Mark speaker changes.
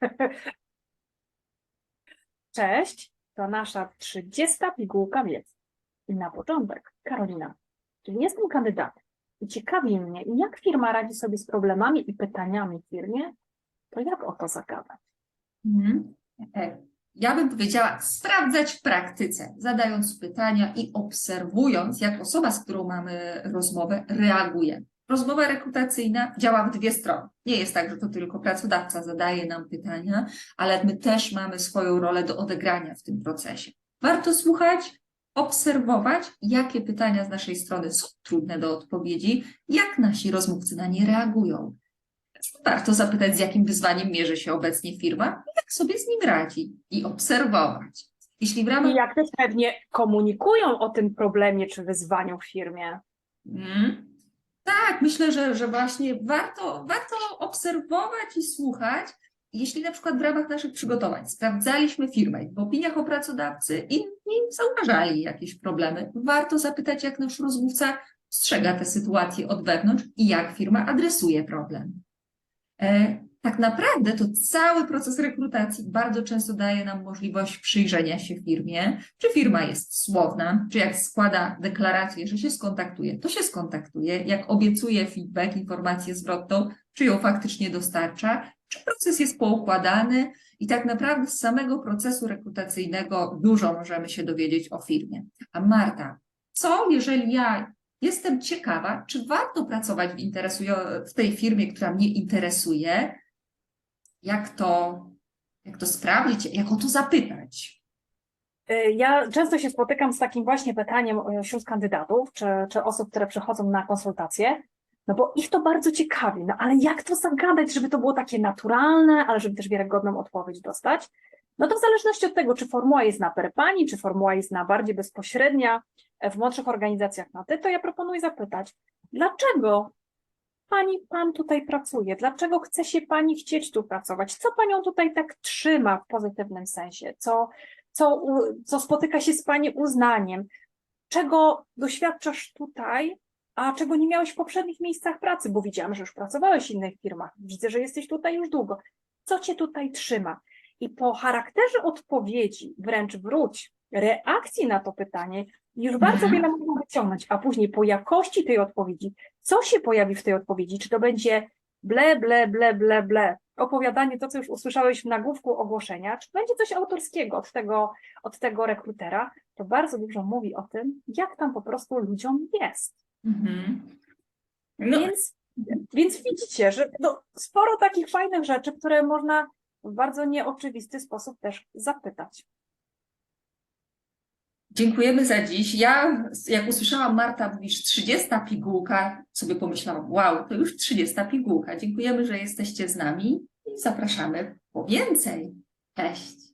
Speaker 1: Cześć, to nasza 30 pigułka wiedzy. I na początek, Karolina, czyli jestem kandydatem i ciekawi mnie, jak firma radzi sobie z problemami i pytaniami w firmie, to jak o to zagadać?
Speaker 2: Mhm. E, Ja bym powiedziała sprawdzać w praktyce, zadając pytania i obserwując, jak osoba, z którą mamy rozmowę, reaguje. Rozmowa rekrutacyjna działa w dwie strony. Nie jest tak, że to tylko pracodawca zadaje nam pytania, ale my też mamy swoją rolę do odegrania w tym procesie. Warto słuchać, obserwować, jakie pytania z naszej strony są trudne do odpowiedzi, jak nasi rozmówcy na nie reagują. Warto zapytać, z jakim wyzwaniem mierzy się obecnie firma, jak sobie z nim radzi i obserwować. Jeśli w ramach
Speaker 1: I jak też pewnie komunikują o tym problemie czy wyzwaniu w firmie.
Speaker 2: Mm. Tak, myślę, że, że właśnie warto, warto obserwować i słuchać. Jeśli na przykład w ramach naszych przygotowań sprawdzaliśmy firmę w opiniach o pracodawcy inni zauważali jakieś problemy, warto zapytać, jak nasz rozmówca strzega tę sytuację od wewnątrz i jak firma adresuje problem. Tak naprawdę to cały proces rekrutacji bardzo często daje nam możliwość przyjrzenia się firmie, czy firma jest słowna, czy jak składa deklarację, że się skontaktuje, to się skontaktuje, jak obiecuje feedback, informację zwrotną, czy ją faktycznie dostarcza, czy proces jest poukładany? I tak naprawdę z samego procesu rekrutacyjnego dużo możemy się dowiedzieć o firmie. A Marta, co jeżeli ja jestem ciekawa, czy warto pracować w, interesujo- w tej firmie, która mnie interesuje, jak to, jak to sprawdzić, jak o to zapytać?
Speaker 1: Y, Ja często się spotykam z takim właśnie pytaniem y, wśród kandydatów czy, czy osób, które przychodzą na konsultacje, no bo ich to bardzo ciekawi, no ale jak to zagadać, żeby to było takie naturalne, ale żeby też wiarygodną odpowiedź dostać? No to w zależności od tego, czy formuła jest na per pani, czy formuła jest na bardziej bezpośrednia, e, w młodszych organizacjach na ty, to ja proponuję zapytać, dlaczego pani, pan tutaj pracuje? Dlaczego chce się pani chcieć tu pracować? Co panią tutaj tak trzyma w pozytywnym sensie? Co, co, co spotyka się z Pani uznaniem, czego doświadczasz tutaj, a czego nie miałeś w poprzednich miejscach pracy, bo widziałam, że już pracowałeś w innych firmach, widzę, że jesteś tutaj już długo. Co Cię tutaj trzyma? I po charakterze odpowiedzi, wręcz wróć, reakcji na to pytanie, już bardzo
Speaker 2: Mhm.
Speaker 1: wiele można wyciągnąć, a później po jakości tej odpowiedzi, co się pojawi w tej odpowiedzi, czy to będzie ble, ble, ble, ble, ble, opowiadanie, to co już usłyszałeś w nagłówku ogłoszenia, czy będzie coś autorskiego od tego, od tego rekrutera, to bardzo dużo mówi o tym, jak tam po prostu ludziom jest.
Speaker 2: Mhm. No,
Speaker 1: Więc, więc widzicie, że no, sporo takich fajnych rzeczy, które można w bardzo nieoczywisty sposób też zapytać.
Speaker 2: Dziękujemy za dziś. Ja, jak usłyszałam Marta, mówisz 30 pigułka, sobie pomyślałam, wow, to już 30 pigułka. Dziękujemy, że jesteście z nami i zapraszamy po więcej. Cześć.